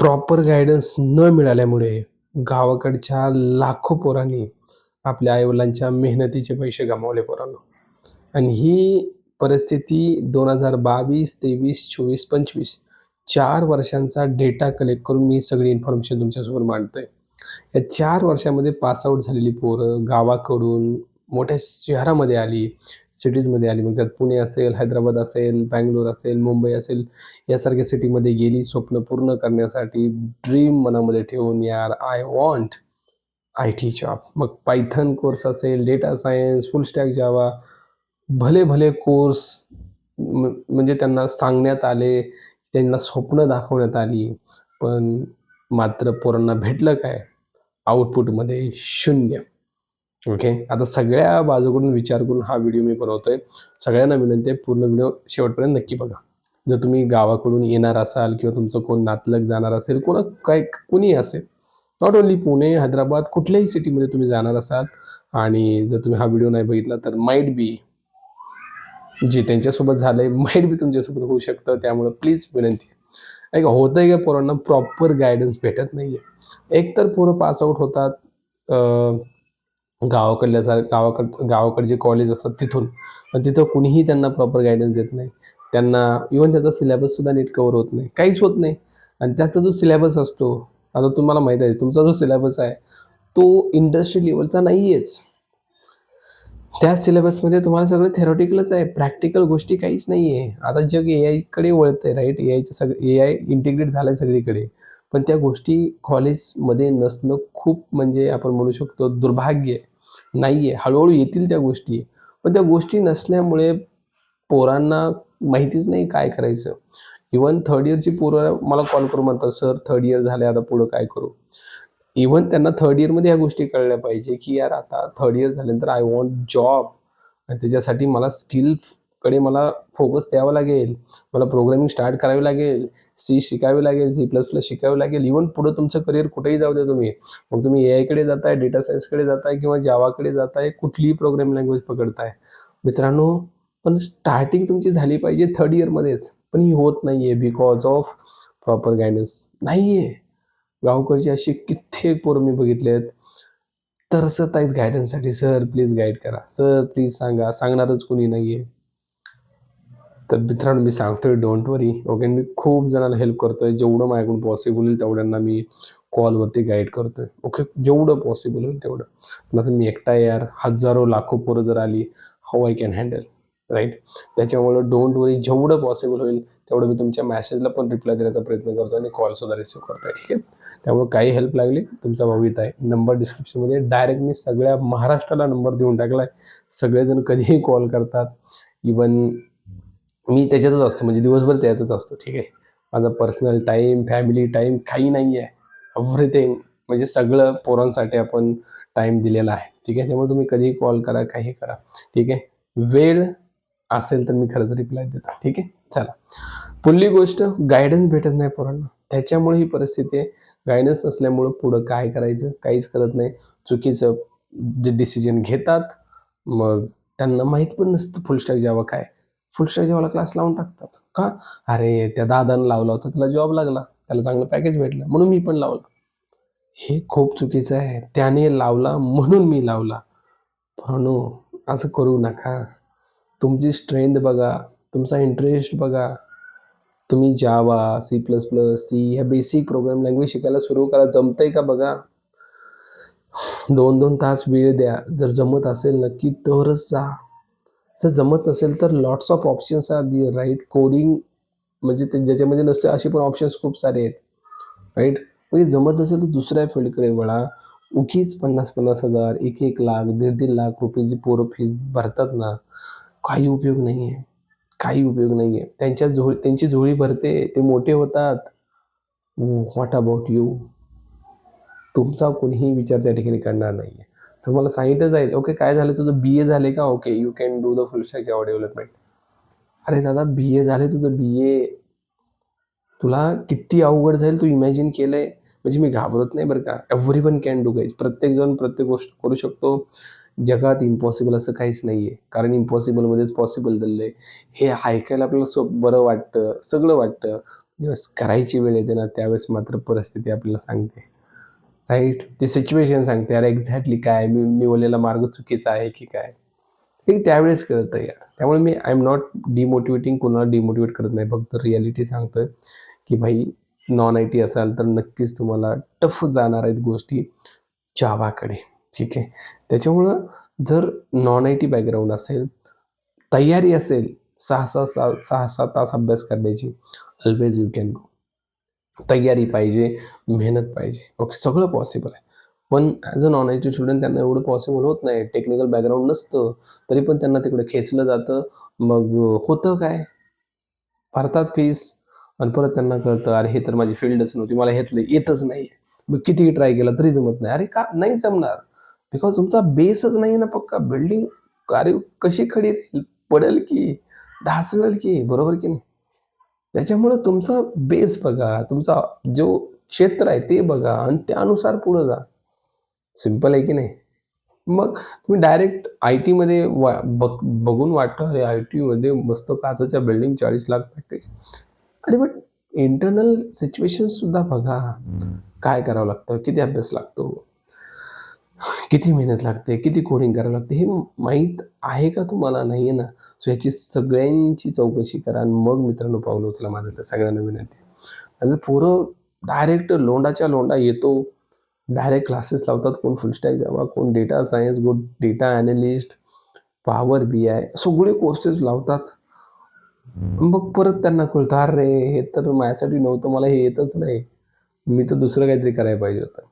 Proper guidance न मिळाल्यामुळे गावाकडच्या लाखो पोरांनी आपल्या आईवडिलांच्या मेहनतीचे पैसे गमावले पोरांनो. आणि ही परिस्थिती दोन हजार बावीस तेवीस चोवीस पंचवीस चार वर्षांचा डेटा कलेक्ट करून मी सगळी इन्फॉर्मेशन तुमच्यासमोर मांडतोय. या चार वर्षामध्ये पासआउट झालेली पोरं गावाकडून मोठ्या शहरामध्ये आली सिटीजमध्ये आली. मग त्यात पुणे असेल हैदराबाद असेल बँगलोर असेल मुंबई असेल यासारख्या सिटीमध्ये गेली स्वप्न पूर्ण करण्यासाठी. ड्रीम मनामध्ये ठेवून यार I want I T job मग पायथन कोर्स असेल data science full stack Java भले भले कोर्स म्हणजे त्यांना सांगण्यात आले त्यांना स्वप्न दाखवण्यात आली पण मात्र पोरांना भेटलं काय? आउटपुटमध्ये शून्य. ओके आता सगळ्या बाजूकडून विचार करून हा व्हिडिओ मी बनवतोय. सगळ्यांना विनंती आहे पूर्ण व्हिडिओ शेवटपर्यंत नक्की बघा. जर तुम्ही गावाकडून येणार असाल किंवा तुमचं कोण नातलग जाणार असेल कोणा काय कुणीही असेल नॉट ओन्ली पुणे हैदराबाद कुठल्याही सिटीमध्ये तुम्ही जाणार असाल आणि जर तुम्ही हा व्हिडिओ नाही बघितला तर माइट बी जे त्यांच्यासोबत झालंय माइट बी तुमच्यासोबत होऊ शकतं. त्यामुळं प्लीज विनंती आहे. ऐका होतंय का पोरांना प्रॉपर गायडन्स भेटत नाही आहे एक तर पोरं पासआउट होतात गावाकडल्या सार गावाकड गावाकडचे कॉलेज असतात तिथून. पण तिथं कुणीही त्यांना प्रॉपर गायडन्स देत नाही. त्यांना इवन त्याचा सिलेबससुद्धा नीट कवर होत नाही. काहीच होत नाही. आणि त्याचा जो सिलेबस असतो आता तुम्हाला माहीत आहे तुमचा जो सिलेबस आहे तो इंडस्ट्री लेवलचा नाही आहेच त्या सिलेबसमध्ये तुम्हाला सगळं थेरॉटिकलच आहे. प्रॅक्टिकल गोष्टी काहीच नाही आहे आता जग ए आयकडे वळतं आहे राईट ए आयचं सगळं ए आय इंटिग्रेट झालं आहे सगळीकडे. पण त्या गोष्टी कॉलेजमध्ये नसणं खूप म्हणजे आपण म्हणू शकतो दुर्भाग्य आहे. नाही आहे हळूहळू येतील त्या गोष्टी. पण त्या गोष्टी नसल्यामुळे पोरांना माहितीच नाही काय करायचं. इवन थर्ड इयरची पोरं मला कॉल करू म्हणतात सर थर्ड इयर झाले आता पुढं काय करू? इवन त्यांना थर्ड इयरमध्ये ह्या गोष्टी कळल्या पाहिजे की यार आता थर्ड इयर झाल्यानंतर आय वॉन्ट जॉब त्याच्यासाठी मला स्किल कडे मला फोकस द्यावा लागेल. मला प्रोग्रामिंग स्टार्ट करावी लागेल. सी शिकावी लागेल सी प्लस प्लस शिकावी लागेल. इव्हन पुढं तुमचं करिअर कुठेही जाऊ द्या तुम्ही. मग तुम्ही ए आयकडे जाताय डेटा सायन्सकडे जाताय किंवा जावाकडे जाताय कुठलीही प्रोग्रामिंग लँग्वेज पकडताय. मित्रांनो पण स्टार्टिंग तुमची झाली पाहिजे थर्ड इयरमध्येच पण ही होत नाही आहे बिकॉज ऑफ प्रॉपर गायडन्स नाही आहे गावकरची अशी कित्येक पोरं मी बघितले आहेत तरसत आहेत गायडन्ससाठी सर प्लीज गाईड करा. सर प्लीज सांगा. सांगणारच कोणी नाही आहे तर मित्रांनो मी सांगतोय डोंट वरी ओके मी खूप जणांना हेल्प करतोय. जेवढं माझ्याकडून पॉसिबल होईल तेवढ्यांना मी कॉलवरती गाईड करतोय. ओके जेवढं पॉसिबल होईल तेवढं. पण आता मी एकटा यार. हजारो लाखो पोरं जर आली how I can handle right त्याच्यामुळं डोंट वरी जेवढं पॉसिबल होईल तेवढं मी तुमच्या मॅसेजला पण रिप्लाय देण्याचा प्रयत्न करतो आणि कॉलसुद्धा रिसिव्ह करतोय. ठीक आहे? त्यामुळे काही हेल्प लागली तुमचा भावित आहे. नंबर डिस्क्रिप्शनमध्ये डायरेक्ट मी सगळ्या महाराष्ट्राला नंबर देऊन टाकला आहे सगळेजण कधीही कॉल करतात. इवन मी त्याच्यातच असतो म्हणजे दिवसभर त्यातच असतो ठीक आहे? माझा पर्सनल टाईम फॅमिली टाईम काही नाही आहे. एव्हरीथिंग म्हणजे सगळं पोरांसाठी आपण टाईम दिलेला आहे ठीक आहे? त्यामुळे तुम्ही कधीही कॉल करा काही करा ठीक आहे? वेळ असेल तर मी खरंच रिप्लाय देतो ठीक आहे? चला. पुढली गोष्ट गायडन्स भेटत नाही पोरांना. त्याच्यामुळे ही परिस्थिती आहे. गायडन्स नसल्यामुळं पुढं काय करायचं काहीच करत नाही. चुकीचं जे डिसिजन घेतात मग त्यांना माहीत पण नसतं फुल स्टॅक जावं काय फुल जेव्हा क्लास लावून टाकतात. का? अरे त्या दादानं लावला होता त्याला जॉब लागला. त्याला चांगलं पॅकेज भेटलं म्हणून मी पण लावलं. हे खूप चुकीचं आहे. त्याने लावला म्हणून मी लावला. म्हणून असं करू नका. तुमची स्ट्रेंथ बघा. तुमचा इंटरेस्ट बघा. तुम्ही Java C plus plus C ह्या बेसिक प्रोग्राम लँग्वेज शिकायला सुरू करा. जमतंय का बघा? दोन दोन तास वेळ द्या. जर जमत असेल नक्की तरच जा. जर जमत नसेल तर lots of options are there right coding म्हणजे ते ज्याच्यामध्ये नसते असे पण ऑप्शन्स खूप सारे आहेत. राईट म्हणजे जमत नसेल तर दुसऱ्या फील्डकडे वळा. उगीच पन्नास पन्नास हजार एक एक लाख दीड दीड लाख रुपयेची पोरं फीज भरतात ना काही उपयोग नाही आहे काही उपयोग नाही आहे त्यांच्या झोळी त्यांची झोळी भरते ते मोठे होतात. व्हॉट अबाउट यू तुमचा कोणीही विचार त्या ठिकाणी करणार नाही आहे तुम्हाला सांगितलं जाईल ओके काय झालं? तुझं बी ए झाले का? Okay you can do the full stack Java development अरे दादा बी ए झाले तुझं बी ए तुला किती अवघड जाईल तू इमॅजिन केलंय. म्हणजे मी घाबरत नाही बरं का. Everyone can do guys प्रत्येकजण प्रत्येक गोष्ट करू शकतो. जगात इम्पॉसिबल असं काहीच नाही आहे कारण इम्पॉसिबलमध्येच पॉसिबल दिलं आहे हे ऐकायला आपल्याला सो बरं वाटतं सगळं वाटतं. ज्यावेळेस करायची वेळ येते ना त्यावेळेस मात्र परिस्थिती आपल्याला सांगते. राईट ते सिच्युएशन सांगते अरे एक्झॅक्टली काय? मी निवडलेला मार्ग चुकीचा आहे की काय? हे त्यावेळेस कळतं यार त्यामुळे मी आय एम नॉट डिमोटिवेटिंग कोणाला डिमोटिवेट करत नाही. फक्त रियालिटी सांगतोय की भाई नॉन आय टी असाल तर नक्कीच तुम्हाला टफ जाणार आहेत गोष्टी जावाकडे ठीक आहे? त्याच्यामुळं जर नॉन आय टी बॅकग्राऊंड असेल तयारी असेल सहा सहा सहा सहा सात तास अभ्यास करण्याची ऑलवेज यू कॅन गो तयारी पाहिजे मेहनत पाहिजे. ओके सगळं पॉसिबल आहे. पण as a non edu student त्यांना एवढं पॉसिबल होत नाही. टेक्निकल बॅकग्राऊंड नसतं तरी पण त्यांना तिकडे खेचलं जातं. मग होतं काय? भरतात फीस आणि परत त्यांना कळतं अरे हे तर माझी फील्डच नव्हती मला ह्यातलं येतच नाही मी कितीही ट्राय केला तरी जमत नाही. अरे का? नाही जमणार. बिकॉज तुमचा बेसच नाही ना पक्का. बिल्डिंग अरे कशी खडी राहील पडेल की? ढासळेल की? बरोबर की नाही? त्याच्यामुळं तुमचा बेस बघा तुमचा जो क्षेत्र आहे ते बघा आणि त्यानुसार पुढं जा. सिंपल आहे की नाही? मग तुम्ही डायरेक्ट आय टीमध्ये वा बघ बघून वाटतं अरे आय टीमध्ये मस्त काचाच्या बिल्डिंग चाळीस लाख पॅकेज अरे बट इंटरनल सिच्युएशनसुद्धा बघा. काय करावं लागतं? किती अभ्यास लागतो? किती मेहनत लागते किती कोडिंग करावं लागते हे माहीत आहे का तुम्हाला? नाही आहे ना. सो याची सगळ्यांची चौकशी करा आणि मग मित्रांनो पावलं उचला माझं तर सगळ्यांना विनंती. आणि पोरं डायरेक्ट लोंडाच्या लोंडा येतो डायरेक्ट क्लासेस लावतात कोण फुलस्टॅक जावा कोण डेटा सायन्स कोण data analyst power B I सगळे कोर्सेस लावतात. मग परत त्यांना कळतं अरे हे तर माझ्यासाठी नव्हतं मला हे येतच नाही. मी तर दुसरं काहीतरी करायला पाहिजे होतं.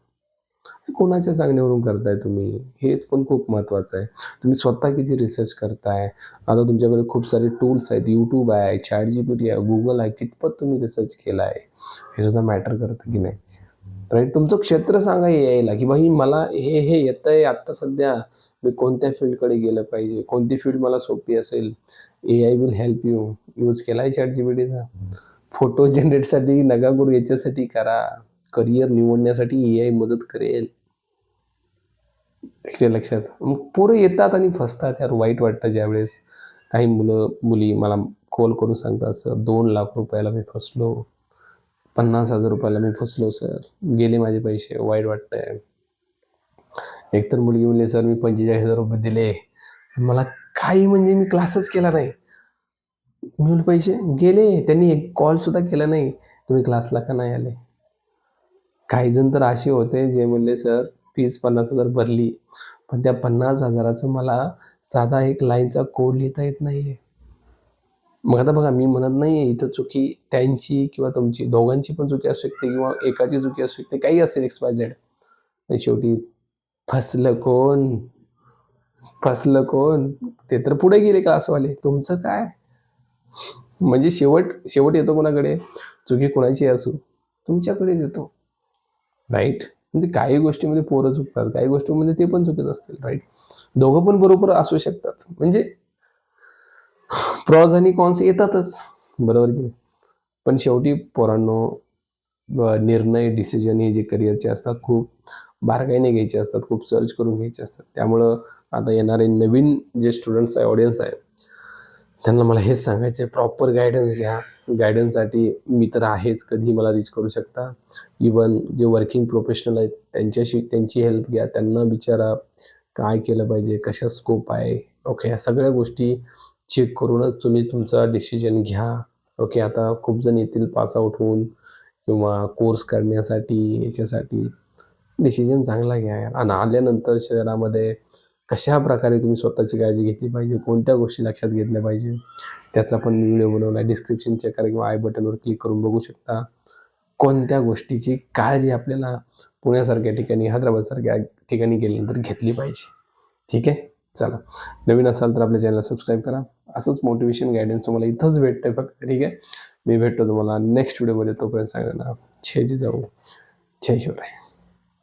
कोणाच्या सांगण्यावरून करताय तुम्ही? हेच पण खूप महत्त्वाचं आहे. तुम्ही स्वतः किती रिसर्च करताय आता तुमच्याकडे खूप सारे टूल्स आहेत. यूट्यूब आहे चॅट जी पी टी आहे गुगल आहे. कितपत तुम्ही रिसर्च केला आहे हे सुद्धा मॅटर करतं की नाही? राईट तुमचं क्षेत्र सांगा यायला की बाई मला हे हे येतं आहे आत्ता सध्या मी कोणत्या फील्डकडे गेलं पाहिजे? कोणती फील्ड मला सोपी असेल? A I will help you use केला आहे चॅट जी पी टीचा फोटो जनरेटसाठी नगागुर याच्यासाठी करा. करिअर निवडण्यासाठी ए आय मदत करेल. ते लक्षात. मग पोरं येतात आणि फसतात यार वाईट वाटतं ज्यावेळेस. काही मुलं मुली मला कॉल करून सांगतात सर दोन लाख रुपयाला मी फसलो. पन्नास हजार रुपयाला मी फसलो सर. गेले माझे पैसे वाईट वाटतंय. एकतर मुलगी म्हणले सर मी पंचेचाळीस हजार रुपये दिले. मला काही म्हणजे मी क्लासच केला नाही. मी पैसे? गेले. त्यांनी एक कॉल सुद्धा केला नाही. तुम्ही क्लासला का नाही आले? काही जण तर असे होते जे म्हणले सर फीस पन्नास हजार भरली. पण त्या पन्नास हजाराचं मला साधा एक लाईनचा कोड लिहिता येत नाही आहे मग आता बघा मी म्हणत नाही आहे इथं चुकी त्यांची किंवा तुमची. दोघांची पण चुकी असू शकते किंवा एकाची चुकी असू शकते. काही असेल एक्स वाय झेड आणि शेवटी फसलं कोण? फसलं कोण? ते तर पुढे गेले क्लासवाले तुमचं काय? म्हणजे शेवट शेवट येतो कोणाकडे? चुकी कोणाची असू? तुमच्याकडेच येतो. राईट म्हणजे काही गोष्टीमध्ये पोरं चुकतात काही गोष्टीमध्ये ते पण चुकत असतील राईट दोघं पण बरोबर असू शकतात. म्हणजे प्रॉज आणि कॉन्स येतातच बरोबर की पण शेवटी पोरांनो निर्णय डिसिजन हे जे करिअरचे असतात खूप बारकाईने घ्यायचे असतात खूप सर्च करून घ्यायचे असतात. त्यामुळं आता येणारे नवीन जे स्टुडंट्स आहे ऑडियन्स आहे त्यांना मला हेच सांगायचं आहे प्रॉपर गायडन्स घ्या. गायडन्ससाठी मी तर आहेच कधी मला रीच करू शकता. इवन जे वर्किंग प्रोफेशनल आहेत त्यांच्याशी त्यांची हेल्प घ्या त्यांना विचारा काय केलं पाहिजे कशा स्कोप आहे ओके ह्या सगळ्या गोष्टी चेक करूनच तुम्ही तुमचा डिसिजन घ्या. ओके आता खूप जण येतील पास आउट होऊन किंवा कोर्स करण्यासाठी याच्यासाठी. डिसिजन चांगला घ्या. आणि आल्यानंतर शहरामध्ये कशा प्रकारे तुम्ही स्वतःची काळजी घेतली पाहिजे? कोणत्या गोष्टी लक्षात घेतल्या पाहिजे? त्याचा पण व्हिडिओ बनवला आहे डिस्क्रिप्शन चेक करा किंवा आय बटनवर क्लिक करून बघू शकता. कोणत्या गोष्टीची काळजी आपल्याला पुण्यासारख्या ठिकाणी हैदराबादसारख्या ठिकाणी गेल्यानंतर घेतली पाहिजे? ठीक आहे? चला. नवीन असाल तर आपल्या चॅनलला सबस्क्राईब करा. असंच मोटिवेशन गायडन्स तुम्हाला इथंच भेटतंय फक्त. ठीक आहे? मी भेटतो तुम्हाला नेक्स्ट व्हिडिओमध्ये तोपर्यंत सांगा ना छेजी जाऊ छे शिवराय.